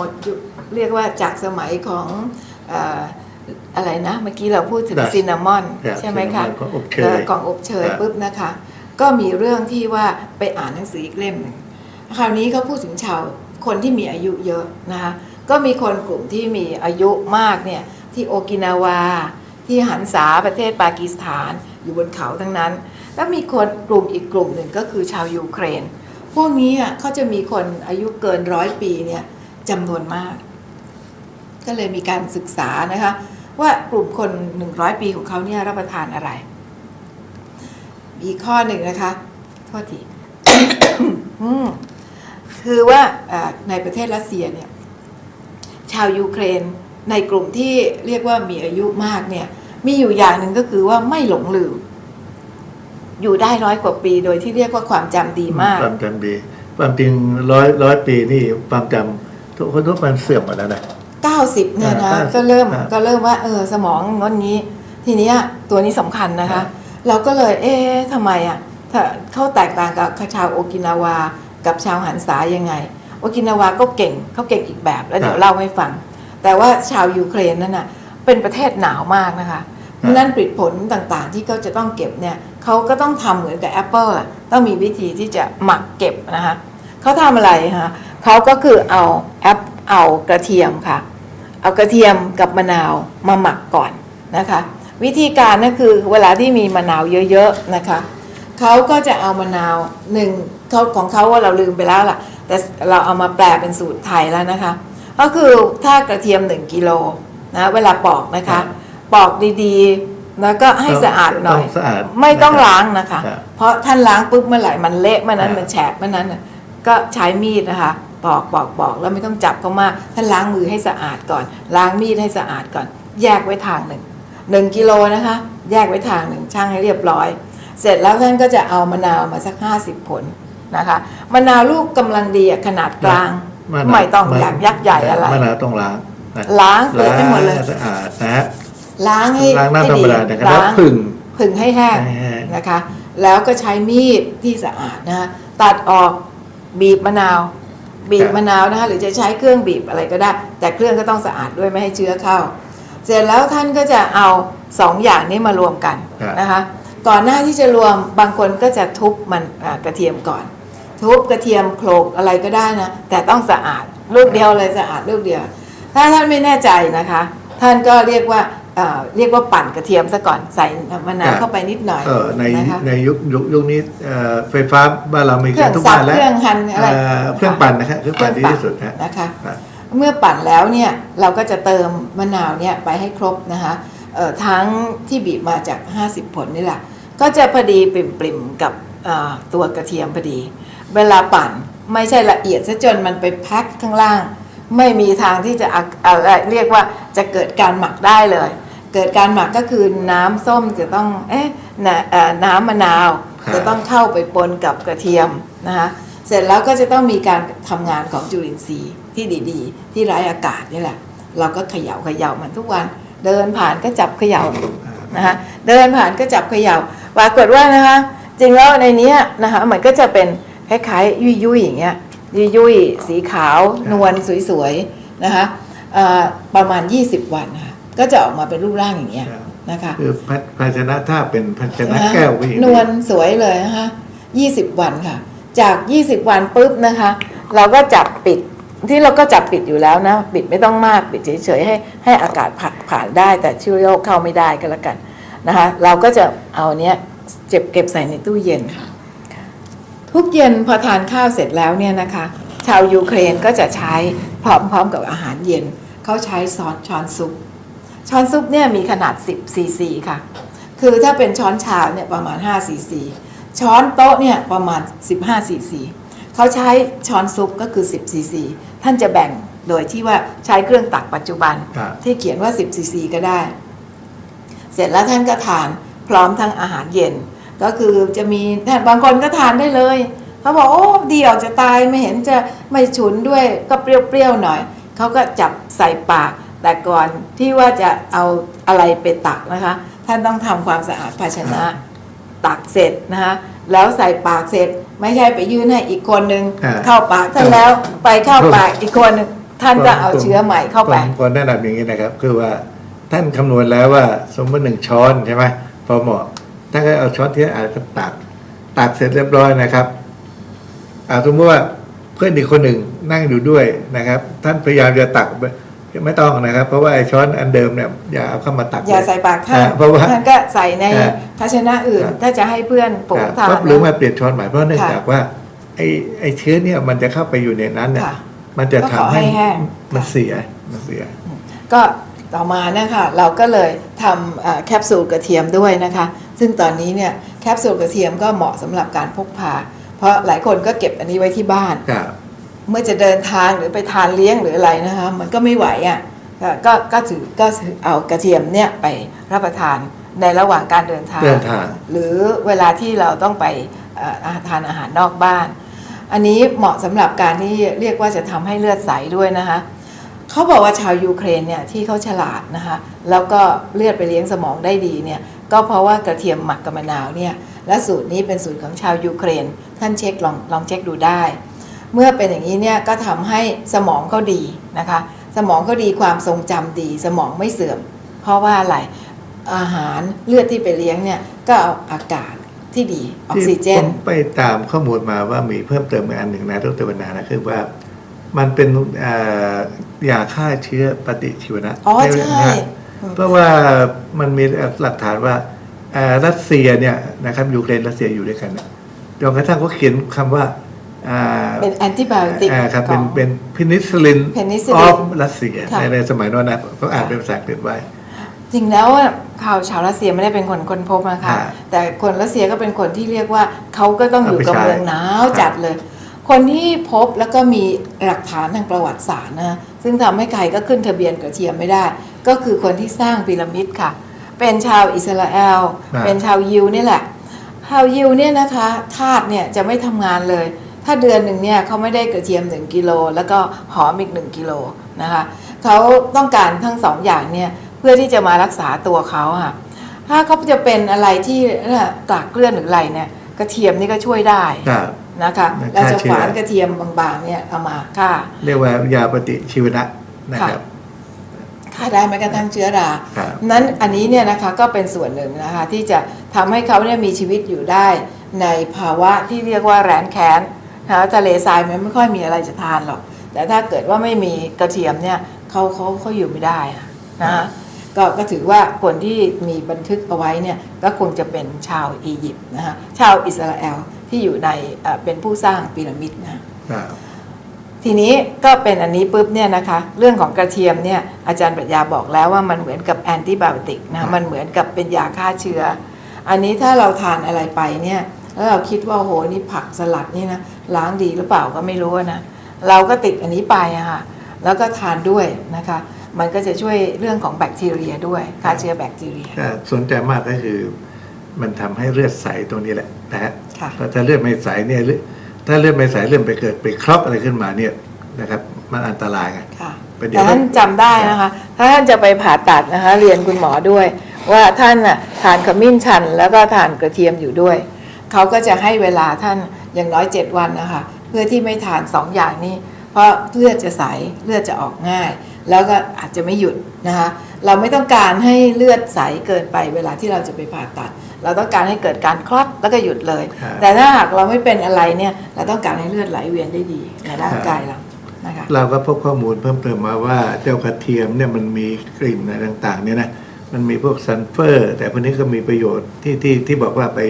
นะละหมดยุคเรียกว่าจากสมัยของเอ่ออะไรนะ เมื่อกี้เราพูดถึงครับซินนามอนครับใช่ไหมคะซินนามอนของอบเชยเอ่อกล่องอบเชยครับปุ๊บนะคะ ก็มีเรื่องที่ว่าไปอ่านหนังสืออีกเล่มหนึ่งคราวนี้เขาพูดถึงชาวคนที่มีอายุเยอะนะคะก็มีคนกลุ่มที่มีอายุมากเนี่ยที่โอกินาวา ที่หันษาประเทศปากีสถานอยู่บนเขาทั้งนั้น แล้วมีคนกลุ่มอีกกลุ่มหนึ่งก็คือชาวยูเครน พวกนี้อะเขาจะมีคนอายุเกินร้อยปีเนี่ย จำนวนมาก ก็เลยมีการศึกษานะคะ ว่ากลุ่มคน 100 ปีของเขาเนี่ยรับประทานอะไร มีข้อหนึ่งนะคะโทษทีคือว่าอ่าในประเทศรัสเซียเนี่ย ชาวยูเครนในกลุ่มที่เรียกว่ามีอายุมากเนี่ย มีอยู่อย่างหนึ่งก็คือว่าไม่หลงลืม อยู่ได้ร้อยกว่าปี โดยที่เรียกว่าความจำดีมาก ความจำดี ความจริงร้อยร้อยปีนี่ความจำ ทุกคนทุกมันเสื่อมหมดแล้วนะ 90เนี่ยนะอ่าก็เริ่มครับ ก็เริ่มว่าเออสมองงดงี้ ทีเนี้ยตัวนี้สำคัญนะครัคะบเราก็เลยเอ๊ะทำไมอะถ้าเขาแตกต่างกับชาวโอกินาวากับชาวหันษายังไง โอกินาวาก็เก่งเขาเก่งอีกแบบแล้วเดี๋ยวเล่าให้ฟัง แต่ว่าชาวยูเครนนั่นน่ะเป็นประเทศหนาวมากนะคะเพราะฉะนั้นผลิตผลต่างๆ ที่เขาจะต้องเก็บเนี่ยเขาก็ต้องทำเหมือนกับแอปเปิลอะต้องมีวิธีที่จะหมักเก็บนะคะเขาทำอะไรคะ เขาก็คือเอาแอปเอากระเทียมค่ะ เอากระเทียมกับมะนาวมาหมักก่อนนะคะ วิธีการก็คือเวลาที่มีมะนาวเยอะๆนะคะเขาก็จะเอามะนาวหนึ่งเขาของเขาว่าเราลืมไปแล้วล่ะ แต่เราเอามาแปลเป็นสูตรไทยแล้วนะคะ ก็คือถ้ากระเทียม 1กิโลนะเวลาปอกนะคะ ปอกดีๆ แล้วก็ให้สะอาดหน่อยต้งสะอาดไม่ต้องนะครับล้างนะคะครับเพราะท่านล้างปุ๊บเมื่อไหร่มันเละเมื่อนั้นครับมันแฉะเมื่อนั้นน่ะก็ใช้มีดนะคะ ปอกปอกปอกแล้วไม่ต้องจับเขามากท่านล้างมือให้สะอาดก่อน ล้างมีดให้สะอาดก่อน แยกไว้ทางหนึ่งหนึ่งกิโลนะคะ แยกไว้ทางหนึ่งช่างให้เรียบร้อย เสร็จแล้วท่านก็จะเอามะนาวมาสักห้าสิบผลนะคะมะนาวลูกกำลังดีอะขนาดกลางมะนาวไม่ต้องมะอยากยักษ์ใหญ่อะไรมะนาวต้องล้างนะล้างเปลือกให้หมดเลยล้างสะอาดนะฮะล้างให้ล้างน้ำธรให้รมดีดานะครับแล้วล้างผึ่งผึ่งให้แห้งให้แห้งนะคะ แล้วก็ใช้มีดที่สะอาดนะคะตัดออกบีบมะนาว บีบมะนาวนะคะหรือจะใช้เครื่องบีบอะไรก็ได้ แต่เครื่องก็ต้องสะอาดด้วยไม่ให้เชื้อเข้า เสร็จแล้วท่านก็จะเอาสองอย่างนี้มารวมกันนะคะก่อนหน้าที่จะรวมบางคนก็จะทุบมันกระเทียมก่อน ทุบกระเทียมโขลกอะไรก็ได้นะแต่ต้องสะอาดลูกเดียวเลยสะอาดลูกเดียว ถ้าท่านไม่แน่ใจนะคะ ท่านก็เรียกว่า เอ่อเรียกว่าปั่นกระเทียมซะก่อนใส่มะนาวเข้าไปนิดหน่อยเออในนะคะในยุคยุคยุคนี้เอ่อไฟฟ้าบ้านเรามีเครื่กัอนงทุกสับบ้านแล้วเครื่องหั่นอะไรเอ่อเครื่องปั่นนะครับเครื่องปั่นดีที่สุดนะนะคะครับเมื่อปั่นแล้วเนี่ยเราก็จะเติมมะนาวเนี่ยไปให้ครบนะคะเอ่อทั้งที่บีบมาจาก 50 ผลนี่แหละก็จะพอดีปริ่มๆกับเอ่อตัวกระเทียมพอดี เวลาปั่นไม่ใช่ละเอียดซะจนมันไปแพ็คข้างล่าง ไม่มีทางที่จะอะอะไรเรียกว่าจะเกิดการหมักได้เลย เกิดการหมักก็คือน้ำส้มจะต้องเอ๊ะน่ะเอ่อน้ำมะนาวครับ จะต้องเข้าไปปนกับกระเทียมนะคะเสร็จแล้วก็จะต้องมีการทำงานของจุลินทรีย์ที่ดีๆ ที่ไร้อากาศนี่แหละ เราก็เขย่าเขย่ามันทุกวัน เดินผ่านก็จับเขย่า นะคะเดินผ่านก็จับเขย่าปรากฏว่านะคะ จริงแล้วในเนี้ยนะคะมันก็จะเป็นคล้ายๆ ยุ่ยๆอย่างเงี้ยยุ่ยๆสีขาวนวลสวยๆนะคะเอ่อประมาณ 20 วันนะคะ ก็จะออกมาเป็นรูปร่างอย่างเงี้ยครับนะคะคือภาภาชนะถ้าเป็นภาชนะนะคะแก้วก็อย่างนวลสวยเลยนะคะ20วันค่ะ จาก20วันปุ๊บนะคะ เราก็จับปิดที่เราก็จับปิดอยู่แล้วนะ ปิดไม่ต้องมากปิดเฉยๆให้ให้อากาศผ่านผ่านได้ แต่เชื้อโรคเข้าไม่ได้ก็แล้วกันนะคะ เราก็จะเอาเนี้ยเจ็บเก็บใส่ในตู้เย็นค่ะ ทุกเย็นพอทานข้าวเสร็จแล้วเนี่ยนะคะ ชาวยูเครนก็จะใช้พร้อมๆกับอาหารเย็นเขาใช้ซอสช้อนซุป ช้อนซุปเนี่ยมีขนาด 10ซีซีค่ะ คือถ้าเป็นช้อนชาเนี่ยประมาณ5ซีซีช้อนโต๊ะเนี่ยประมาณ 15ซีซีเขาใช้ช้อนซุปก็คือ 10ซีซีท่านจะแบ่งโดยที่ว่าใช้เครื่องตักปัจจุบันครับที่เขียนว่า 10ซีซีก็ได้ เสร็จแล้วท่านก็ทานพร้อมทั้งอาหารเย็น ก็คือจะมีบางคนก็ทานได้เลยเขาบอกโอ้ดีออกจะตายไม่เห็นจะไม่ฉุนด้วยก็เปรี้ยวๆหน่อยเขาก็จับใส่ปาก แต่ก่อนที่ว่าจะเอาอะไรไปตักนะคะ ท่านต้องทำความสะอาดภาชนะ ตักเสร็จนะคะแล้วใส่ปากเสร็จไม่ใช่ไปยื่นให้อีกคนนึงอ่าเข้าปากท่านแล้วไปเข้าปากอีกคนนึงท่านก็เอาเชื้อใหม่เข้าไปผมควรแนะนำอย่างนี้นะครับ คือว่าท่านคำนวณแล้วว่าสมมติหนึ่งช้อนใช่ไหมพอเหมาะท่านก็เอาช้อนที่อาจจะตักตักเสร็จเรียบร้อยนะครับอ่าสมมติว่าเพื่อนอีกคนหนึ่งนั่งอยู่ด้วยนะครับ ท่านพยายามจะตัก ไม่ต้องนะครับ เพราะว่าไอ้ช้อนอันเดิมเนี่ยอย่าเอาเข้ามาตักอย่าใส่ปากท่านอ่เพราะว่าท่านก็ใส่ในอ่าภาชนะอื่นครับถ้าจะให้เพื่อนปลูกครับทานปั๊บหรือมานะเปลี่ยนช้อนใหม่เพราะเนื่องค่ะจากว่าไอ้ไอ้เชื้อเนี่ยมันจะเข้าไปอยู่ในนั้นเนี่ยค่ะมันจะก็ทำขอให้ให้แห้งมันเสียมันเสีย ก็ต่อมานะคะเราก็เลยทำเอ่อแคปซูลกระเทียมด้วยนะคะ ซึ่งตอนนี้เนี่ยแคปซูลกระเทียมก็เหมาะสำหรับการพกพา เพราะหลายคนก็เก็บอันนี้ไว้ที่บ้านครับ เมื่อจะเดินทางหรือไปทานเลี้ยงหรืออะไรนะคะ มันก็ไม่ไหวอะก็ก็ก็ถือก็ถือเอากระเทียมเนี่ยไปรับประทานในระหว่างการเดินทาง เดินทาง หรือเวลาที่เราต้องไปเอ่อทานอาหารนอกบ้าน อันนี้เหมาะสำหรับการที่เรียกว่าจะทำให้เลือดใสด้วยนะคะเขาบอกว่าชาวยูเครนเนี่ยที่เขาฉลาดนะคะแล้วก็เลือดไปเลี้ยงสมองได้ดีเนี่ยก็เพราะว่ากระเทียมหมักกับมะนาวเนี่ยและสูตรนี้เป็นสูตรของชาวยูเครน ท่านเช็คลองลองเช็คดูได้ เมื่อเป็นอย่างนี้เนี่ยก็ทำให้สมองเขาดีนะคะ สมองเขาดีความทรงจำดี สมองไม่เสื่อม เพราะว่าอะไรอาหารเลือดที่ไปเลี้ยงเนี่ยก็เอาอากาศที่ดีออกซิเจที่ผนมไปตามข้อมูลมาว่ามีเพิ่มเติมอีกอันหนึ่งนะดรวรรณานะคือว่ามันเป็นเอ่อยาฆ่าเชื้อปฏิชีวนะอ๋อในใช่นะเพราะว่ามันมีหลักฐานว่าเอ่อรัสเซียเนี่ยนะครับยูเครนรัสเซียอยู่ด้วยกันนะจนกระทั่งเขาเขียนคำว่าอ่า เป็นแอนติไบโอติกอ่าครับขเป็อนงเป็นพินิซิลิน penicillin ออฟรัสเซียค่ะในในสมัยโนั้นนะเขาอ่านเป็นภาษาอังกฤษไว้ จริงแล้วอะข่าวชาวรัสเซียไม่ได้เป็นคนค้นพบนะคะอ่าแต่คนรัสเซียก็เป็นคนที่เรียกว่าเขาก็ต้องอยู่กับเอาไปใช้เมืองหนาวจัดเลย คนที่พบแล้วก็มีหลักฐานทางประวัติศาสตร์นะซึ่งทำให้ใครก็ขึ้นทะเบียนกระเทียมไม่ได้ ก็คือคนที่สร้างพีระมิดค่ะ เป็นชาวอิสราเอลอ่าเป็นชาวยิวนี่แหละชาวยิวเนี่ยนะคะทาสเนี่ยจะไม่ทำงานเลย ถ้าเดือนหนึ่งเนี่ยเขาไม่ได้กระเทียม 1กิโลแล้วก็หอมอีก1กิโลนะคะเขาต้องการทั้งสองอย่างเนี่ยเพื่อที่จะมารักษาตัวเขาอะถ้าเขาจะเป็นอะไรที่กลากเกลื่อนหรืออะไรเนี่ยกระเทียมนี่ก็ช่วยได้ครับนะคะฆ่าเราจะเชื้อฝานกระเทียมบางๆเนี่ยเอามาฆ่าเรียกว่ายาปฏิชีวนะนะครับฆ่าได้แม้กระทั่งเชื้อราครับนั้นอันนี้เนี่ยนะคะก็เป็นส่วนหนึ่งนะคะที่จะทำให้เขาเนี่ยมีชีวิตอยู่ได้ในภาวะที่เรียกว่าแรนแค้น นะคะทะเลทรายมันไม่ค่อยมีอะไรจะทานหรอก แต่ถ้าเกิดว่าไม่มีกระเทียมเนี่ยเขาเขาเขาอยู่ไม่ได้อะนะคะก็ก็ถือว่าคนที่มีบันทึกเอาไว้เนี่ยก็คงจะเป็นชาวอียิปต์นะคะชาวอิสราเอลที่อยู่ในเอ่อเป็นผู้สร้างพีระมิดนะครับทีนี้ก็เป็นอันนี้ปุ๊บเนี่ยนะคะเรื่องของกระเทียมเนี่ยอาจารย์ปรัชญาบอกแล้วว่ามันเหมือนกับแอนติไบโอติกนะมันเหมือนกับเป็นยาฆ่าเชื้อ อันนี้ถ้าเราทานอะไรไปเนี่ย แล้วเราคิดว่าโอ้โหนี่ผักสลัดนี่นะล้างดีหรือเปล่าก็ไม่รู้นะเราก็ติดอันนี้ไปอะค่ะแล้วก็ทานด้วยนะคะ มันก็จะช่วยเรื่องของแบคทีเรียด้วยฆ่าเชื้อแบคทีเรียถ้าสนใจมากก็คือมันทำให้เลือดใสตรงนี้แหละนะฮะค่ะเพราะถ้าเลือดไม่ใสเนี่ยเลือดถ้าเลือดไม่ใสเริ่มไปเกิดไปครอบอะไรขึ้นมาเนี่ยนะครับมันอันตรายไงค่ะประเดี๋ยวแต่ท่านจำได้นะคะ ถ้าท่านจะไปผ่าตัดนะคะ เรียนคุณหมอด้วย ว่าท่านน่ะทานขมิ้นชันแล้วก็ทานกระเทียมอยู่ด้วย เขาก็จะให้เวลาท่านอย่างน้อย 7 วันนะคะเพื่อที่ไม่ทานสองอย่างนี้ เพราะเลือดจะใสเลือดจะออกง่าย แล้วก็อาจจะไม่หยุดนะคะเราไม่ต้องการให้เลือดใสเกินไปเวลาที่เราจะไปผ่าตัด เราต้องการให้เกิดการคลอดแล้วก็หยุดเลยครับแต่ถ้าหากเราไม่เป็นอะไรเนี่ยเราต้องการให้เลือดไหลเวียนได้ดีในร่างกายเรานะคะเราก็พบข้อมูลเพิ่มเติมมาว่าเจ้ากระเทียมเนี่ยมันมีกลิ่นอะไรต่างๆเนี่ยนะมันมีพวกซัลเฟอร์ แต่พวกนี้ก็มีประโยชน์ที่ที่ที่บอกว่าไป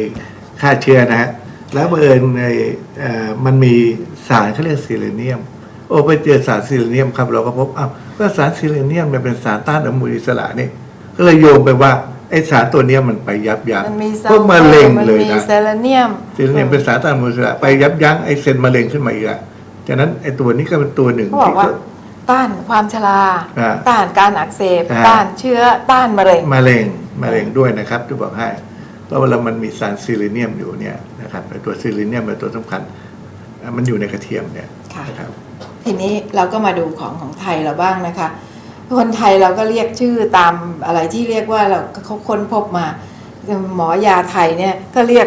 ฆ่าเชื้อนะฮะแล้วบังเอิญในเอ่อมันมีสารเขาเรียกซิเลเนียม โอ้ไปเจอสารซิเลเนียมครับ เราก็พบอ้าวก็สารซิเลเนียมเนี่ยเป็นสารต้านอนุมูลอิสระนี่ก็เลยโยงไปว่าไอสารตัวเนี้ยมันไปยับยั้งมันมีพวกมะเร็งมันเลยมีนะเซเลเนียมซิเลเนียมเป็นสารต้านอนุมูลอิสระไปยับยั้งไอเซลล์มะเร็งขึ้นมาอีกอะฉะนั้นไอตัวนี้ก็เป็นตัวหนึ่งเขาบอกที่ว่าเขาต้านความชราอ่าต้านการอักเสบอ่าต้านเชื้อ ต้านมะเร็ง มะเร็ง มะเร็งด้วยนะครับจะบอกให้ เพราะเวลามันมีสารซิลิเนียมอยู่เนี่ยนะครับไอ้ตัวซิลิเนียมเป็นตัวสำคัญอะมันอยู่ในกระเทียมเนี่ยค่ะนะครับทีนี้เราก็มาดูของของไทยเราบ้างนะคะ คนไทยเราก็เรียกชื่อตามอะไรที่เรียกว่าเราเขาค้นพบมา หมอยาไทยเนี่ยก็เรียก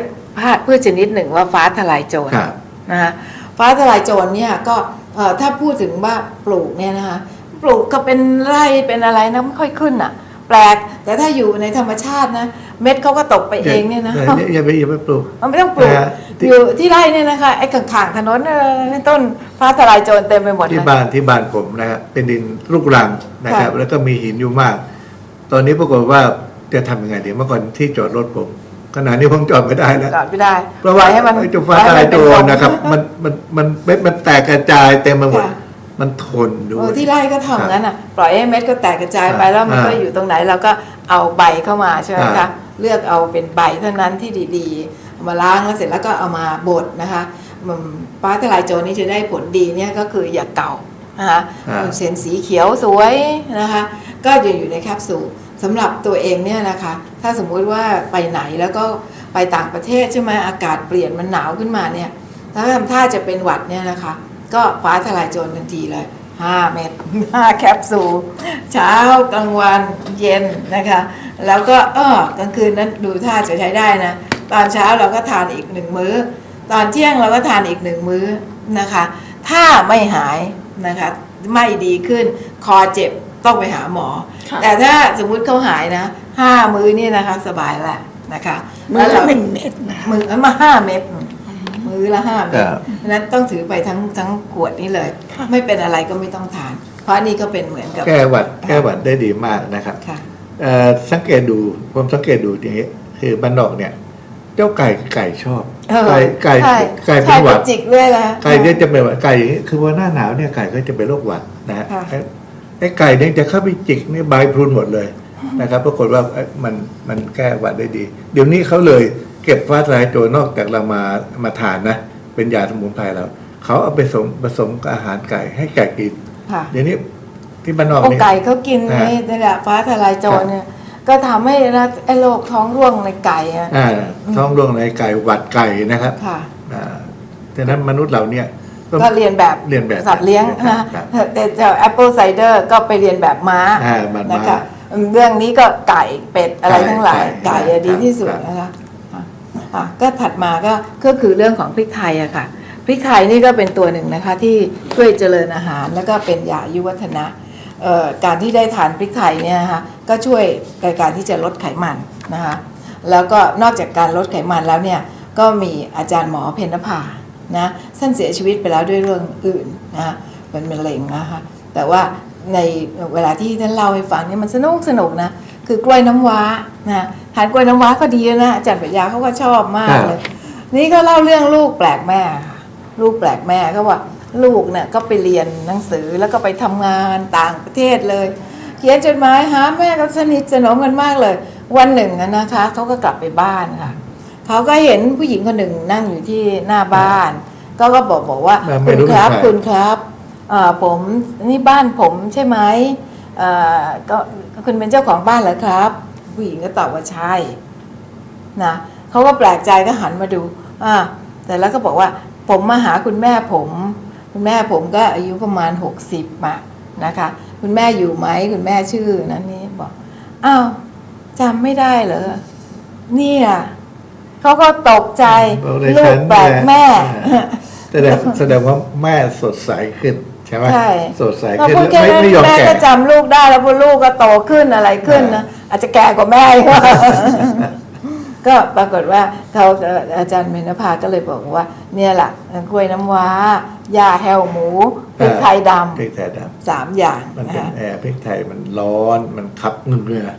พืชชนิดหนึ่งว่าฟ้าทลายโจรครับนะคะฟ้าทลายโจรเนี่ยก็เอ่อถ้าพูดถึงว่าปลูกเนี่ยนะคะปลูกก็เป็นไร่เป็นอะไรนะไม่ค่อยขึ้นอะ แปลก แต่ถ้าอยู่ในธรรมชาตินะ เม็ดเขาก็ตกไปเองเนี่ยนะอย่าอย่าไปอย่าไปปลูกมันไม่ต้องปลูกนะฮะที่อยู่ที่ไร่เนี่ยนะคะไอ้ข้างๆถนนเออต้นฟ้าทลายโจรเต็มไปหมดเลที่ยบ้านที่บ้านผมนะครับเป็นดินลูกรังนะครับค่ะแล้วก็มีหินอยู่มาก ตอนนี้ปรากฏว่าจะทำยังไงดีเมื่อก่อนที่จอดรถผมขณะนี้ผมจอดไม่ได้แล้วจอดไม่ได้ เพราะว่าปล่อยให้มันไอ้เจุฟ้าทลายโจรนะครับ มันมันมันเม็ดมันแตกกระจายเต็มไปหมดค่ะ มันทนด้วเอยอที่ไร่ก็ทำงั้นอะปล่อยให้เม็ดก็แตกกระจายไปอ่าแล้วมันก็อ่าอยู่ตรงไหนเราก็เอาใบเข้ามาใช่ไหมอ่าคะเลือกเอาเป็นใบเท่านั้นที่ดีๆเอามาล้างแล้วเสร็จแล้วก็เอามาบดนะคะมันฟ้าทลายโจรนี่จะได้ผลดีเนี่ยก็คืออย่าเก่านะคะอ่าเส้นสีเขียวสวยนะคะก็จะอยู่ในแคปซูลสำหรับตัวเองเนี่ยนะคะถ้าสมมุติว่าไปไหนแล้วก็ไปต่างประเทศใช่ไหมอากาศเปลี่ยนมันหนาวขึ้นมาเนี่ยแล้วทำท่าจะเป็นหวัดเนี่ยนะคะ ก็ฟ้าทลายโจรทันทีเลย5เม็ด5แคปซูลเช้ากลางวันเย็นนะคะ แล้วก็เออกลางคืนนั้นดูท่าจะใช้ได้นะ ตอนเช้าเราก็ทานอีกหนึ่งมื้อ ตอนเที่ยงเราก็ทานอีกหนึ่งมื้อนะคะ ถ้าไม่หายนะคะ ไม่ดีขึ้นคอเจ็บต้องไปหาหมอค่ะแต่ถ้าสมมุติเขาหายนะห้ามื้อนี่นะคะ สบายแหละนะคะ มือแล้วละเราหนึ่งเม็ดนะมือมาห้าเม็ด มือละห้าเม็ดครับดังนั้นต้องถือไปทั้งทั้งขวดนี้เลยค่ะไม่เป็นอะไรก็ไม่ต้องทาน เพราะอันนี่ก็เป็นเหมือนกับ แก้หวัดแก้หวัดได้ดีมากนะครับค่ะเอ่อสังเกตดูผมสังเกตดูอย่างนี้คือบ้านนอกเนี่ย เจ้าไก่ไก่ชอบเออไก่ไก่ใช่ไก่เป็นใช่หวัดจิกด้วยนะไก่เนี่ยจะเป็นหวัดไก่อย่างนี้คือว่าหน้าหนาวเนี่ยไก่ก็จะเป็นโรคหวัดนะฮะค่ะไอ้ไอ้ไก่เนี่ยจะเข้าไปจิกนี่ใบพรุนหมดเลย นะครับปรากฏว่าเอ้ยมันมันแก้หวัดได้ดี เดี๋ยวนี้เขาเลยเก็บฟ้าทลายโจรนอกจากเรามามาทานนะ เป็นยาสมุนไพรแล้วเขาเอาไปผสมผสมกับอาหารไก่ให้ไก่กินค่ะเดี๋ยวนี้ที่บ้านนอกโอนี่ไก่เขากินอ่านี่นี่แหละฟ้าทลายโจรเนี่ยก็ทำให้นะไอ้โรคท้องร่วงในไก่อะอ่าท้องร่วงในไก่หวัดไก่นะครับค่ะอ่าดังนั้นมนุษย์เราเนี่ยต้องก็เรียนแบบเรียนแบบสัตว์เลี้ยงครันะบครับแต่เจ้าแอปเปิลไซเดอร์ก็ไปเรียนแบบม้าอ่ามันมานะคะ เรื่องนี้ก็ไก่เป็ดอะไรไก่ทั้งหลายไก่ไก่อะดีที่สุดครับนะคะอะอะก็ถัดมาก็ก็คือเรื่องของพริกไทยอะค่ะพริกไทยนี่ก็เป็นตัวหนึ่งนะคะที่ช่วยเจริญอาหารแล้วก็เป็นยาอายุวัฒนะเอ่อการที่ได้ทานพริกไทยเนี่ยนะคะก็ช่วยในการที่จะลดไขมันนะคะแล้วก็นอกจากการลดไขมันแล้วเนี่ยก็มีอาจารย์หมอเพญนภานะท่านเสียชีวิตไปแล้วด้วยเรื่องอื่นนะคะเป็นมะเร็งนะคะแต่ว่า ในเวลาที่ท่านเล่าให้ฟังเนี่ยมันสนุกสนุกนะคือกล้วยน้ำว้านะทานกล้วยน้ำว้าก็ดีนะอาจารย์ปัญญาเขาก็ชอบมากเลย นี่ก็เล่าเรื่องลูกแปลกแม่ค่ะลูกแปลกแม่ก็ว่าลูกเนี่ยก็ไปเรียนหนังสือแล้วก็ไปทำงานต่างประเทศเลย เขียนจดหมายหาแม่ก็สนิทสนมกันมากเลย วันหนึ่งอะนะคะเขาก็กลับไปบ้านค่ะเขาก็เห็นผู้หญิงคนหนึ่งนั่งอยู่ที่หน้าบ้าน ก็ก็บอกบอกว่าไม่คุณรู้ครับเป็นใครคุณครับ เอ่อผมนี่บ้านผมใช่ไหมเอ่อก็คุณเป็นเจ้าของบ้านเหรอครับ ผู้หญิงก็ตอบว่าใช่นะเขาก็แปลกใจก็หันมาดูอ่าแต่แล้วก็บอกว่าผมมาหาคุณแม่ผม คุณแม่ผมก็อายุประมาณหกสิบอะนะคะคุณแม่อยู่ไหมคุณแม่ชื่อนั้นนี่บอกอ้าวจำไม่ได้เหรอเนี่ยเขาก็ตกใจบอกเลยลูฉักนแปลกแม่แสดงแสดงว่าแม่สดใสขึ้นใช่ไหมใช่สดใสพอขึ้นพูดแล้วแค่ไม่นั้นไม่ยอมแม่แก่ก็จำลูกได้แล้วพอลูกก็โตขึ้นอะไรขึ้นนะอาจจะแก่กว่าแม่อีกก็ปรากฏว่าเขาเอ่ออาจารย์เมนภาก็เลยบอกว่า เนี่ยแหละกล้วยน้ำว้ายาแฮวหมูพริกไทยดพริกไทยดำสามอย่างำมันนะเป็นคะแอร์พริกไทยมันร้อนมันขับเหงื่อ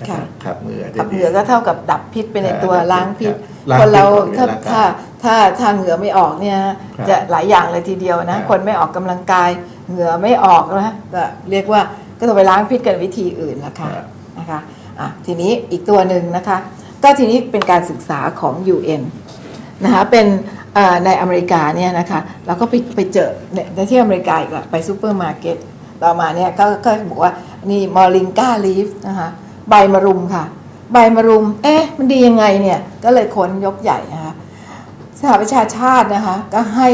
นะค่ะขับเหงื่อได้ขับดีเหงื่อก็เท่ากับดับพิษไปในตัวอ่าล้างพิษล้างคนเราพิษออกในถ้าร่างกาย ถ้าถ้าถ้าเหงื่อไม่ออกเนี่ยครับจะหลายอย่างเลยทีเดียวนะครับคนไม่ออกกำลังกายเหงื่อไม่ออกนะก็เรียกว่าก็ต้องไปล้างพิษกันวิธีอื่นละค่ะครับนะคะอะทีนี้อีกตัวหนึ่งนะคะ ก็ทีนี้เป็นการศึกษาของ UN นะคะเป็นเอ่อในอเมริกาเนี่ยนะคะเราก็ไปไปเจอเนี่ยในที่อเมริกาอีกละไปซูเปอร์มาร์เก็ตต่อมาเนี่ยก็ก็บอกว่านี่มอริงกาลีฟนะคะใบมะรุมค่ะ ใบมะรุม เอ๊ะ มันดียังไงเนี่ย ก็เลยค้นยกใหญ่นะคะ สหประชาชาตินะคะก็ให้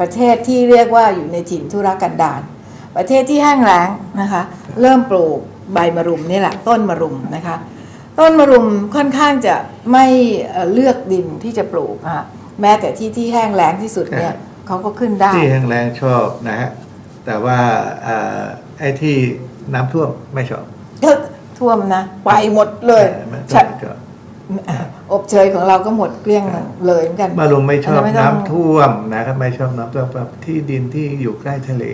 ประเทศที่เรียกว่าอยู่ในถิ่นทุรกันดารประเทศที่แห้งแล้งนะคะเริ่มปลูกใบมะรุมนี่แหละต้นมะรุมนะคะต้นมะรุมค่อนข้างจะไม่เอ่อเลือกดินที่จะปลูกอะค่ะแม้แต่ที่ที่แห้งแล้งที่สุดเนี่ยครับเขาก็ขึ้นได้ที่แห้งแล้งชอบนะฮะแต่ว่าเอ่อไอ้ที่น้ำท่วมไม่ชอบก็ท่วมนะไปหมดเลย ออไม่ฉันชอบอบเชยของเราก็หมดเกลี้ยงเลยเหมือนกันมาลงไม่ชอบอันนั้นไม่ต้องน้ำท่วมนะครับไม่ชอบน้ำท่วมแบบที่ดินที่อยู่ใกล้ทะเล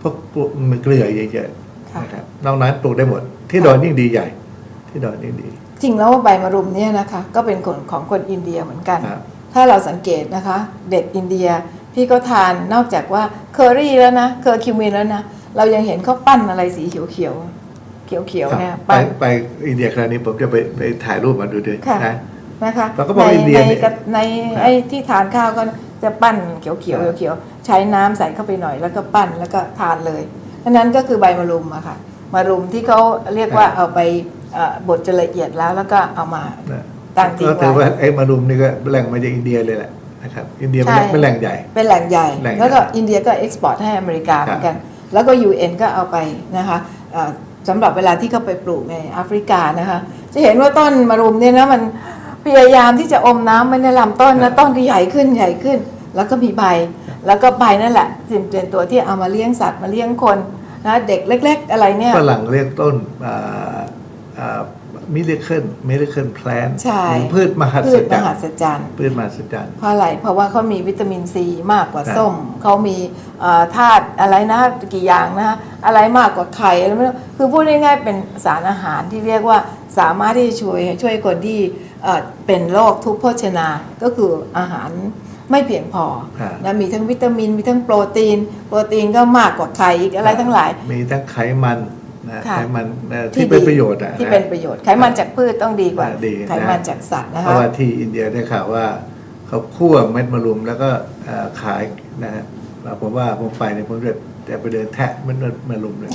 พวกปลูกมันเกลือเยอะๆค่ะนะครับนอกนั้นปลูกได้หมด ที่ดอนยิ่งดีใหญ่ ที่ดอนยิ่งดี จริงแล้วว่าใบมะรุมเนี่ยนะคะ ก็เป็นคนของคนอินเดียเหมือนกันครับถ้าเราสังเกตนะคะ เด็กอินเดียพี่ก็ทานนอกจากว่าเคอรี่แล้วนะเคอร์คิวมินแล้วนะเรายังเห็นเขาปั้นอะไรสีเขียวเขียวๆ เขียวเขียวๆเนี่ยไปปั้นไปอินเดียคราวนี้ผมจะไปไปถ่ายรูปมาดูด้วยค่ะนะนะคะเราก็บอกในอินเดียในเนี่ยกระในครับไอ้ที่ทานข้าวก็จะปั้นเขียวเขียวครับเขียวๆใช้น้ำใส่เข้าไปหน่อยแล้วก็ปั้นแล้วก็ทานเลยอันนั้นก็คือใบมะรุมอะค่ะมะรุมที่เขาเรียกว่าเอาไปเอ่อบดจนละเอียดแล้วแล้วก็เอามานะตั้งทิ้งก็ถือไว้ว่าไอ้มารุมนี่ก็แหล่งมาจากอินเดียเลยแหละนะครับอินเดียเป็นแหล่งใช่เป็นแหล่งใหญ่ เป็นแหล่งใหญ่แหล่งใหญ่ แล้วก็อินเดียก็เอ็กซ์พอร์ตให้อเมริกาครับเหมือนกัน แล้วก็ UN ก็เอาไปนะคะเอ่อ สำหรับเวลาที่เขาไปปลูกในแอฟริกานะคะ จะเห็นว่าต้นมะรุมเนี่ยนะมันพยายามที่จะอมน้ำไว้ในลำต้นครันะบต้นก็ใหญ่ขึ้นใหญ่ขึ้น แล้วก็มีใบ แล้วก็ใบนั่นแหละสิ่งเป็นตัวที่เอามาเลี้ยงสัตว์มาเลี้ยงคนนะเด็กเล็ก ๆ อะไรเนี่ยฝรั่งเรียกต้น มิเลเคิลมิเลเคิลแพลนใช่พืชมหัพืศชจมรรหัย์ศจรรย์พืชมหัศจรรย์ เพราะอะไรเพราะว่าเขามีวิตามินซีมากกว่าครับ ส้ม เขามีเอ่อธาตุอะไรนะกี่อย่างนะ อะไรมากกว่าไข่อะไรไม่รู้คือพูดง่ายๆเป็นสารอาหารที่เรียกว่าสามารถที่จะช่วยช่วยคนที่เอ่อเป็นโรคทุพโภชนา ก็คืออาหารไม่เพียงพอครับ นะมีทั้งวิตามินมีทั้งโปรตีน โปรตีนก็มากกว่าไข่อีกอะไรทั้งหลาย มีทั้งไขมัน นะค่ะไขมันเอ่อที่เป็นประโยชน์อะที่นะเป็นประโยชน์ไขมันจากพืชต้องดีกว่าอ่าดีนะไขมันจากสัตว์นะเพคะราะว่าที่อินเดียได้ข่าวว่าเขาคั่วเม็ดมะรุมแล้วก็เอ่อขายนะฮะแล้วผมว่าผมไปเนี่ยผมจะจะไปเดินแทะเม็ดมะรุมเลย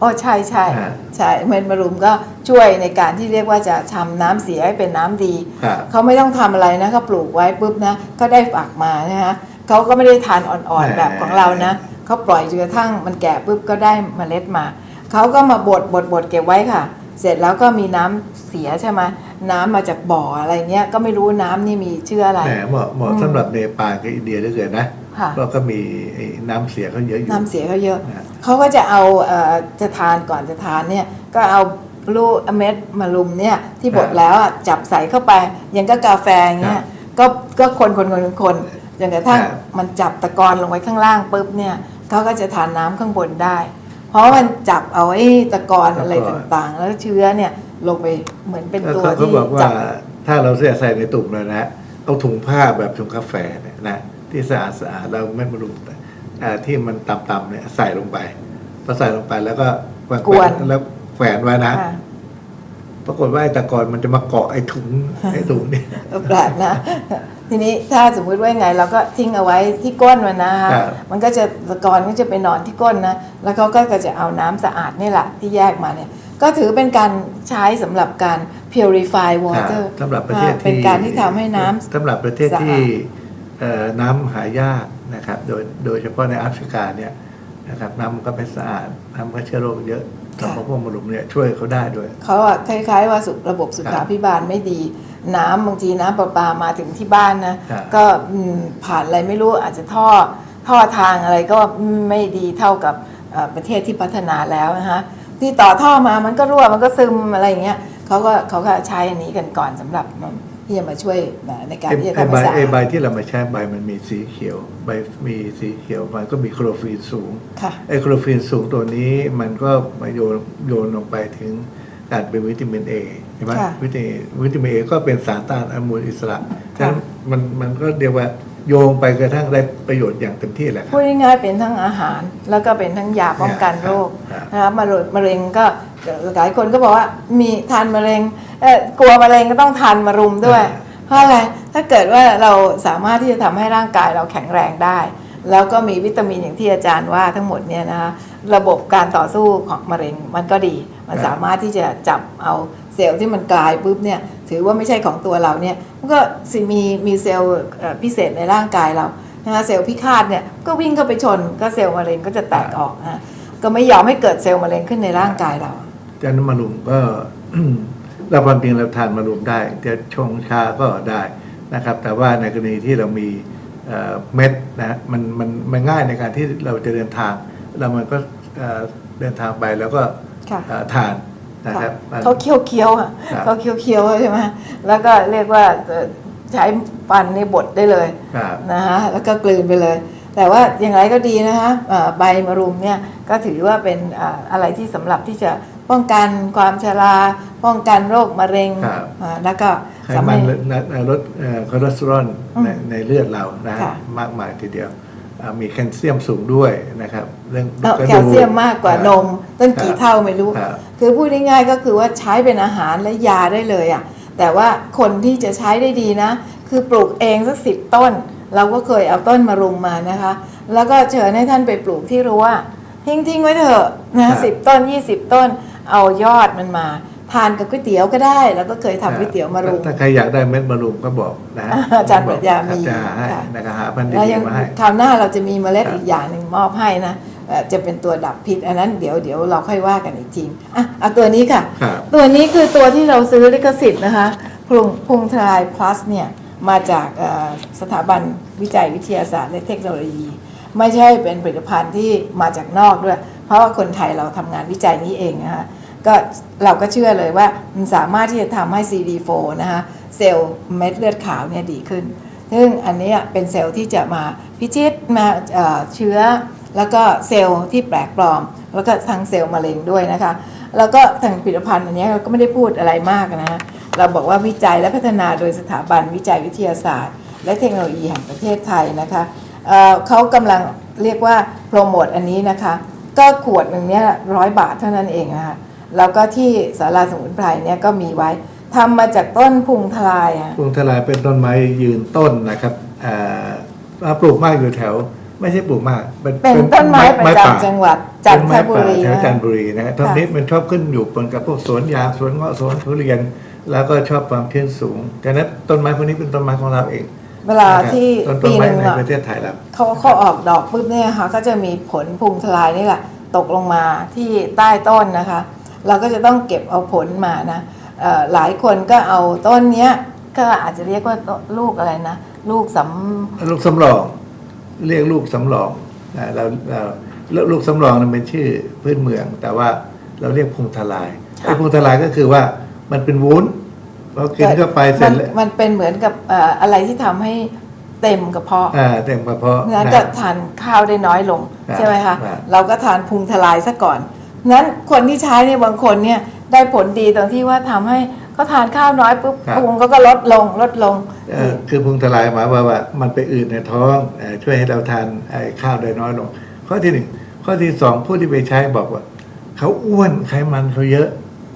อ๋อใช่ใช่อ่าใช่เมนมะรุมก็ช่วยในการที่เรียกว่าจะทำน้ำเสียให้เป็นน้ำดีครับเขาไม่ต้องทำอะไรนะเขาปลูกไว้ปุ๊บนะก็ได้ฝักมานะฮะเขาก็ไม่ได้ทานอ่อนๆแบบของเรานะเขาปล่อยจนกระทั่งมันแก่ปุ๊บก็ได้เมล็ดมา เขาก็มาบดบดบดเก็บไว้ค่ะ เสร็จแล้วก็มีน้ำเสียใช่ไหมน้ำมาจากบ่ออะไรเงี้ยก็ไม่รู้น้ำนี่มีชื่ออะไรแหมเหมาะเหมาะสำหรับเนปาลกับอินเดียเหลือเกินนะค่ะเพราะก็มีไอ้น้ำเสียเขาเยอะอยู่น้ำเสียเขาเยอะนะเขาก็จะเอาเอ่อจะทานก่อนจะทานเนี่ยก็เอาลูกเม็ดมะรุมเนี่ยที่บดแล้วอะจับใส่เข้าไปอยังก็กาแฟอย่างเงี้ยก็ก็คนคนคนคนคนจนกระทั่งมันจับตะกอนลงไว้ข้างล่างปุ๊บเนี่ยเขาก็จะทานน้ำข้างบนได้ เพราะว่ามันจับเอาไอ้ตะกอนอะไรต่างๆ แล้วเชื้อเนี่ยลงไปเหมือนเป็นแล้วตัวเขาเขาที่บอกว่าจับถ้าเราเสียใส่ในตุ่มเลยนะฮะเอาถุงผ้าแบบถุงกาแฟเนี่ยนะที่สะอาดสะอาดเราไม่มารุมอ่าที่มันต่ำๆเนี่ยใส่ลงไปพอใส่ลงไปแล้วก็แขวนกวนแล้วแขวนไว้นะอ่าปรากฏว่าไอ้ตะกอนมันจะมาเกาะไอ้ถุงไอ้ถุงนี่เออแปลกนะทีนี้ถ้าสมมุติว่าไง เราก็ทิ้งเอาไว้ที่ก้นมันนะครับมันก็จะตะกอนก็จะไปนอนที่ก้นนะแล้วเขาก็จะเอาน้ำสะอาดนี่แหละที่แยกมาเนี่ยก็ถือเป็นการใช้สำหรับการ purify อ่า water สำหรับประเทศอ่าที่เป็นการที่ทำให้น้ำสำหรับประเทศสะอาดที่เอ่อน้ำหายากนะครับ โดยโดยเฉพาะในแอฟริกาเนี่ยนะครับน้ำมันก็ไม่สะอาดน้ำก็เชื้อโรคเยอะ สำหรับพวกมะรุมเนี่ยช่วยเขาได้ด้วย เขาอะคล้ายๆว่าสุขระบบสุขาพิบาลไม่ดี น้ำบางทีน้ำประปามาถึงที่บ้านนะครับก็อืมผ่านอะไรไม่รู้อาจจะท่อท่อทางอะไรก็ไม่ดีเท่ากับเอ่อประเทศที่พัฒนาแล้วนะฮะที่ต่อท่อมามันก็รั่วมันก็ซึมอะไรอย่างเงี้ยเขาก็เขาก็ใช้อันนี้กันก่อนสำหรับ ที่จะมาช่วยในการไอ้ที่จะไอ้ทำใบให้สะไอ้อาใบดที่เรามาใช้ใบมันมีสีเขียว ใบมีสีเขียวมันก็มีโคลอโรฟิลสูงค่ะไอ้โคลอโรฟิลสูงตัวนี้มันก็มาโยนโยนลงไปถึงการเป็นวิตามินเอใช่ไหมค่ะวิตามินวิตามินเอก็เป็นสารต้านอนุมูลอิสระฉะนั้นมันมันก็เรียกว่าโยงไปกระทั่งได้ประโยชน์อย่างเต็มที่แหละครัพูบดง่ายๆเป็นทั้งอาหารแล้วก็เป็นทั้งยาป้องกันโรคครับนะครับมะเร็งมะเร็งก็ หลายคนก็บอกว่ามีทานมะเร็งเอ่อกลัวมะเร็งก็ต้องทานมะรุมด้วย เพราะอะไรถ้าเกิดว่าเราสามารถที่จะทำให้ร่างกายเราแข็งแรงได้ แล้วก็มีวิตามินอย่างที่อาจารย์ว่าทั้งหมดเนี่ยนะคะระบบการต่อสู้ของมะเร็งมันก็ดี มันครับสามารถที่จะจับเอาเซลล์ที่มันกลายปุ๊บเนี่ยถือว่าไม่ใช่ของตัวเราเนี่ยมันก็สิมีมีเซลล์เอ่อพิเศษในร่างกายเรานะคะเซลล์พิฆาตเนี่ยก็วิ่งเข้าไปชนก็เซลล์มะเร็งก็จะแตกออกนะก็ไม่ยอมให้เกิดเซลล์มะเร็งขึ้นในร่างกายเรา จากนั้นมาลุมก็แล้วความจริงเราทานมารุมได้ จะชงชาก็ได้นะครับ แต่ว่าในกรณีที่เรามีเอ่อเม็ดนะฮะมันมันมันง่ายในการที่เราจะเดินทางแล้วมันก็เอ่อเดินทางไปแล้วก็ค่ะเอ่อทานนะครับค่ะเขาเคี้ยวเคี้ยวๆอะครับเขาเคี้ยวเคี้ยวๆใช่ไหมแล้วก็เรียกว่าเอ่อใช้ฟันในบดได้เลยครับนะฮะแล้วก็กลืนไปเลย แต่ว่าอย่างไรก็ดีนะคะเอ่อใบมะรุมเนี่ยก็ถือว่าเป็นอ่าอะไรที่สำหรับที่จะ ป้องกันความชรา ป้องกันโรคมะเร็งครับอ่าแล้วก็ไขทำมัให้นลดลดเอ่อคอเลสเตอรอลอืมในในเลือดเรานะฮะค่ะ มากมายทีเดียวอ่ามีแคลเซียมสูงด้วยนะครับเรื่องเอ่อกระแคดูลเซียมมากกว่านมต้นกี่ครับเท่าไม่รู้ ครับ คือพูดง่ายๆก็คือว่าใช้เป็นอาหารและยาได้เลยอะแต่ว่าคนที่จะใช้ได้ดีนะ คือปลูกเองสักสิบต้น เราก็เคยเอาต้นมารุมมานะคะ แล้วก็เชิญให้ท่านไปปลูกที่รั้ว ทิ้งทิ้งๆไว้เถอะนะสิบต้น 20 ต้น เอายอดมันมา ทานกับก๋วยเตี๋ยวก็ได้ แล้วก็เคยทำก๋วยเตี๋ยวมารุมถ้าใครอยากได้เม็ดมะรุมก็บอกนะฮะอาจารย์ปรัชญามีจะหาให้ค่ะนะครับหาพันธุ์แล้วดียังๆมาให้คราวหน้าเราจะมีเมล็ดครับอีกอย่างหนึ่งมอบให้นะเอ่อจะเป็นตัวดับพิษ อันนั้นเดี๋ยวเดี๋ยวเราค่อยว่ากันอีกทีอะเอาตัวนี้ค่ะครับตัวนี้คือตัวที่เราซื้อลิขสิทธิ์นะคะพุงพุงทราย plus เนี่ยมาจากเอ่อสถาบันวิจัยวิทยาศาสตร์และเทคโนโลยี ไม่ใช่เป็นผลิตภัณฑ์ที่มาจากนอกด้วย เพราะว่าคนไทยเราทำงานวิจัยนี้เองนะคะก็เราก็เชื่อเลยว่ามันสามารถที่จะทำให้ CD4 นะคะเซลล์เม็ดเลือดขาวเนี่ยดีขึ้น ซึ่งอันนี้เป็นเซลล์ที่จะมาพิชิตมาเชื้อ แล้วก็เซลล์ที่แปลกปลอม แล้วก็ทางเซลล์มะเร็งด้วยนะคะ แล้วก็ทางผลิตภัณฑ์อันนี้เราก็ไม่ได้พูดอะไรมากนะเราบอกว่าวิจัยและพัฒนาโดยสถาบันวิจัยวิทยาศาสตร์ และเทคโนโลยีแห่งประเทศไทยนะคะ เอ่อเขากำลังเรียกว่าโปรโมทอันนี้นะคะ ก็ขวดหนึ่งเนี้ยร้อยบาทเท่านั้นเองนะคะแล้วก็ที่สาราสมุนไพรเนี่ยก็มีไว้ทำมาจากต้นพุงทลายอะพวงทลายเป็นต้นไม้ยืนต้นนะครับอ่ามาปลูกมากอยู่แถว ไม่ใช่ปลูกมาก เป็นต้นไม้ประจำจังหวัดจันทบุรีเป็นไม้ป่าแถวนะจันทบุรีนะครับต้นนี้มันชอบขึ้นอยู่บนกับพวกสวนยางสวนเงาะสวนทุเรียน แล้วก็ชอบความชื้นสูงดังนั้นต้นไม้พวกนี้เป็นต้นไม้ของเราเอง เวลาที่ต้นปีไม้หนึ่งในอะประเทศไทยเราเขาเขาออกดอกปุ๊บเนี่ยค่ะก็จะมีผลพุงทลายนี่แหละ ตกลงมาที่ใต้ต้นนะคะ เราก็จะต้องเก็บเอาผลมานะเอ่อหลายคนก็เอาต้นเนี้ยก็อาจจะเรียกว่าต้นลูกอะไรนะลูกสำลูกสำรอง เรียกลูกสำรองนะเราเราลูกสำรองนั้นเป็นชื่อพื้นเมือง แต่ว่าเราเรียกพุงทลายไอ้พุงทลายก็คือว่ามันเป็นวุ้น พอกินเข้าไปเสร็มัจนแล้วมันเป็นเหมือนกับเอ่ออะไรที่ทำให้เต็มกระเพาะอ่าเต็มกระเพาะนั้นนะก็ทานข้าวได้น้อยลงครับใช่ไหมคะครับเราก็ทานพุงทลายซะก่อนนั้นคนที่ใช้เนี่ยบางคนเนี่ยได้ผลดีตรงที่ว่าทำให้เขาทานข้าวน้อยปุ๊บพุงก็ก็ลดลงลดลง เอ่อคือพุงทลายหมายความว่ามันไปอืดในท้องเอ่อช่วยให้เราทานไอ้ข้าวได้น้อยลง ข้อที่หนึ่งข้อที่สองผู้ที่ไปใช้บอกว่า เขาอ้วนไขมันเขาเยอะ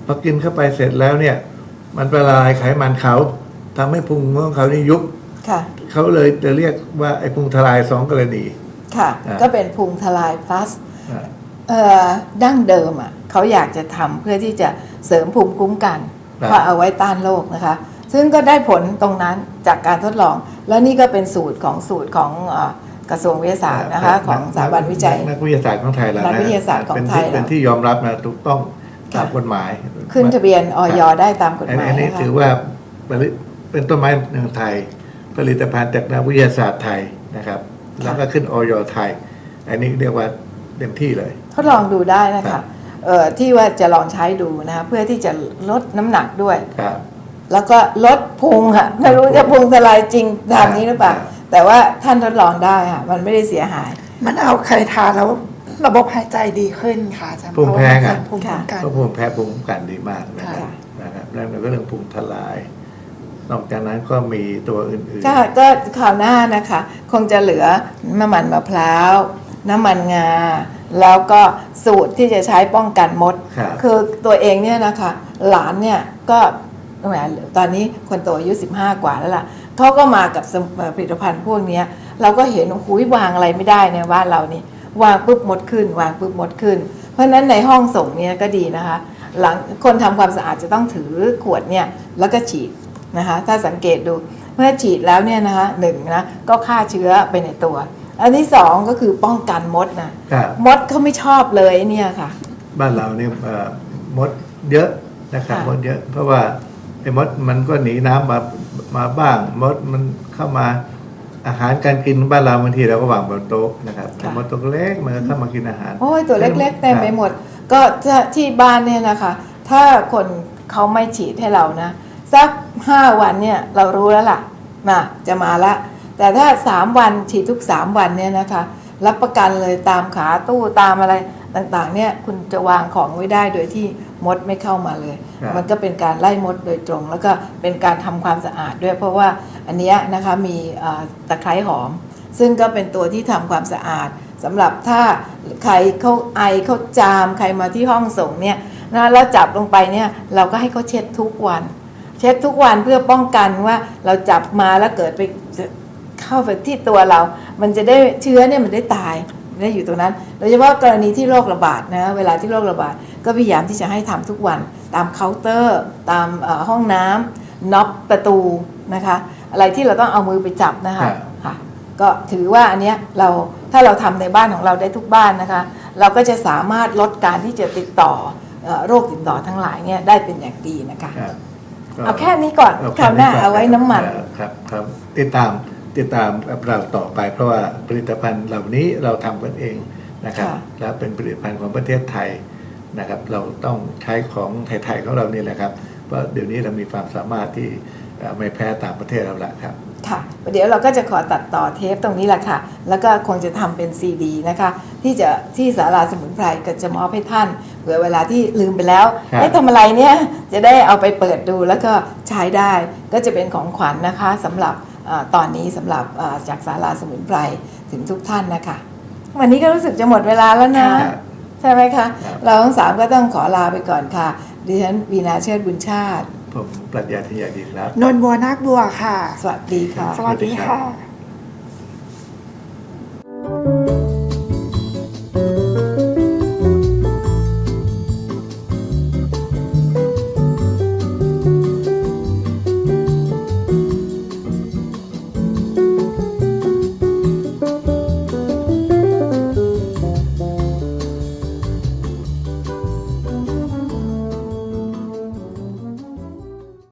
พอกินเข้าไปเสร็จแล้วเนี่ย มันละลายไขมันเขาทำให้พุงของเขานี่ยุบค่ะเขาเลยจะเรียกว่าไอ้พุงทลายสองกรณี ค่ะอ่าก็เป็นพุงทลาย plus อ่าเอ่อดั้งเดิมอะเขาอยากจะทำเพื่อที่จะเสริมภูมิคุ้มกันครับเพื่อเอาไว้ต้านโรคนะคะ ซึ่งก็ได้ผลตรงนั้นจากการทดลอง แล้วนี่ก็เป็นสูตรของสูตรของเอ่อกระทรวงวิทยาศาสตร์นะคะ ของสถาบันวิจัยนักวิทยาศาสตร์ของไทยแล้วนันะกวิทยาศาสตร์ของไทยเป็นที่แล้วเป็นที่ยอมรับนะถูกต้อง ตามค่ะกฎหมายขึ้นทะเบียนออยได้ตามกฎอันหมานี้ยอันนี้นะคะถือว่าผลิตเป็นต้นไม้เมืองไทย ผลิตภัณฑ์จากนักวิทยาศาสตร์ไทยนะครับ แล้วก็ขึ้นออยไทย อันนี้เรียกว่าเต็มที่เลยทดลองดูได้นะครัคะบเอ่อที่ว่าจะลองใช้ดูนะคะเพื่อที่จะลดน้ำหนักด้วยครับแล้วก็ลดพุงค่ะไม่รู้จะพุงทลายจริงตามนี้หรือเปล่าครับแต่ว่าท่านทดลองได้ค่ะมันไม่ได้เสียหาย มันเอาใครทานแล้ว ระบบหายใจดีขึ้นค่ะอาจารย์ภูมิแพ้เพครัราะบว่าภูมิคุ้มกัน ก็ภูมิแพ้ภูมิคุ้มกันดีมากนะครับค่ะ นะครับแล้วก็เรื่องภูมิทลาย นอกจากนั้นก็มีตัวอื่นก็ก็ข่าวหน้านะคะ คงจะเหลือน้ำมันมะพร้าว น้ำมันงา แล้วก็สูตรที่จะใช้ป้องกันมดๆครับคือตัวเองเนี่ยนะคะ หลานเนี่ยก็แหมตอนนี้คนโตอายุ 15 กว่าแล้วล่ะเขาก็มากับสมเอ่อผลิตภัณฑ์พวกเนี้ยเราก็เห็นโอ้โหุยวางอะไรไม่ได้ในบ้านเรานี่ วางปุ๊บมดขึ้น วางปุ๊บมดขึ้น เพราะฉะนั้นในห้องส่งเนี่ยก็ดีนะคะ หลังคนทำความสะอาดจะต้องถือขวดเนี่ยแล้วก็ฉีดนะคะ ถ้าสังเกตดูเมื่อฉีดแล้วเนี่ยนะคะหนึ่งนะก็ฆ่าเชื้อไปในตัว อันที่สองก็คือป้องกันมดนะครับมดเขาไม่ชอบเลยเนี่ยค่ะ บ้านเราเนี่ยเอ่อมดเยอะนะครับค่ะมดเยอะเพราะว่าไอ้มดมันก็หนีน้ำมามาบ้างมดมันเข้ามา อาหารการกินบ้านเราบางทีเราก็วางบนโต๊ะนะครับแต่มดตัวเล็กมันก็เข้ามากินอาหาร โอ้ยตัวเล็กๆเต็มไปหมด ก็จะที่บ้านเนี่ยนะคะ ถ้าคนเขาไม่ฉีดให้เรานะ สักห้าวันเนี่ยเรารู้แล้วล่ะนะจะมาละ แต่ถ้าสามวันฉีดทุกสามวันเนี่ยนะคะ รับประกันเลยตามขาตู้ตามอะไรต่างๆ เนี่ยคุณจะวางของไว้ได้โดยที่ มดไม่เข้ามาเลย ครับ มันก็เป็นการไล่มดโดยตรง แล้วก็เป็นการทำความสะอาดด้วย เพราะว่าอันเนี้ยนะคะมีเอ่อตะไคร้หอม ซึ่งก็เป็นตัวที่ทำความสะอาดสำหรับถ้าใครเขาไอเขาจามใครมาที่ห้องส่งเนี่ยนะแล้วจับลงไปเนี่ยเราก็ให้เขาเช็ดทุกวัน เช็ดทุกวันเพื่อป้องกันว่าเราจับมาแล้วเกิดไปเข้าไปที่ตัวเรา มันจะได้เชื้อเนี่ยมันได้ตายไม่ได้อยู่ตรงนั้น โดยเฉพาะกรณีที่โรคระบาดนะเวลาที่โรคระบาด ก็พยายามที่จะให้ทำทุกวันตามเคาน์เตอร์ ตามเอ่อห้องน้ำน็อปประตูนะคะ อะไรที่เราต้องเอามือไปจับนะคะครับค่ะก็ถือว่าอันเนี้ยเราถ้าเราทำในบ้านของเราได้ทุกบ้านนะคะ เราก็จะสามารถลดการที่จะติดต่อเอ่อโรคติดต่อทั้งหลายเนี่ยได้เป็นอย่างดีนะคะครับก็เอาแค่นี้ก่อนเอคราวหน้าก่เอาไว้น้ำมันครับครับติดตามติดตามเราต่อไป เพราะว่าผลิตภัณฑ์เหล่านี้เราทำกันเองนะครับค่ะและเป็นผลิตภัณฑ์ของประเทศไทย นะครับเราต้องใช้ของไทยๆของเรานี่แหละครับเพราะเดี๋ยวนี้เรามีความสามารถที่เอ่อไม่แพ้ต่างประเทศเราละครับค่ะเดี๋ยวเราก็จะขอตัดต่อเทปตรงนี้แหละค่ะ แล้วก็คงจะทำเป็นซีดีนะคะ ที่จะที่สาราสมุนไพรก็จะมอบให้ท่านเผื่อเวลาที่ลืมไปแล้วครับเอ๊ะทำอะไรเนี่ยจะได้เอาไปเปิดดูแล้วก็ใช้ได้ก็จะเป็นของขวัญนะคะสำหรับเออตอนนี้สำหรับเอ่อจากสาราสมุนไพรถึงทุกท่านนะคะ วันนี้ก็รู้สึกจะหมดเวลาแล้วนะครับใช่ไหมคะครับเราทั้งสามก็ต้องขอลาไปก่อนค่ะ ดิฉันวีนาเชิดบุญชาติ ผมปรัชญาธียาดีครับ นนท์บัวนาคบัวค่ะ สวัสดีค่ะ สวัสดีค่ะ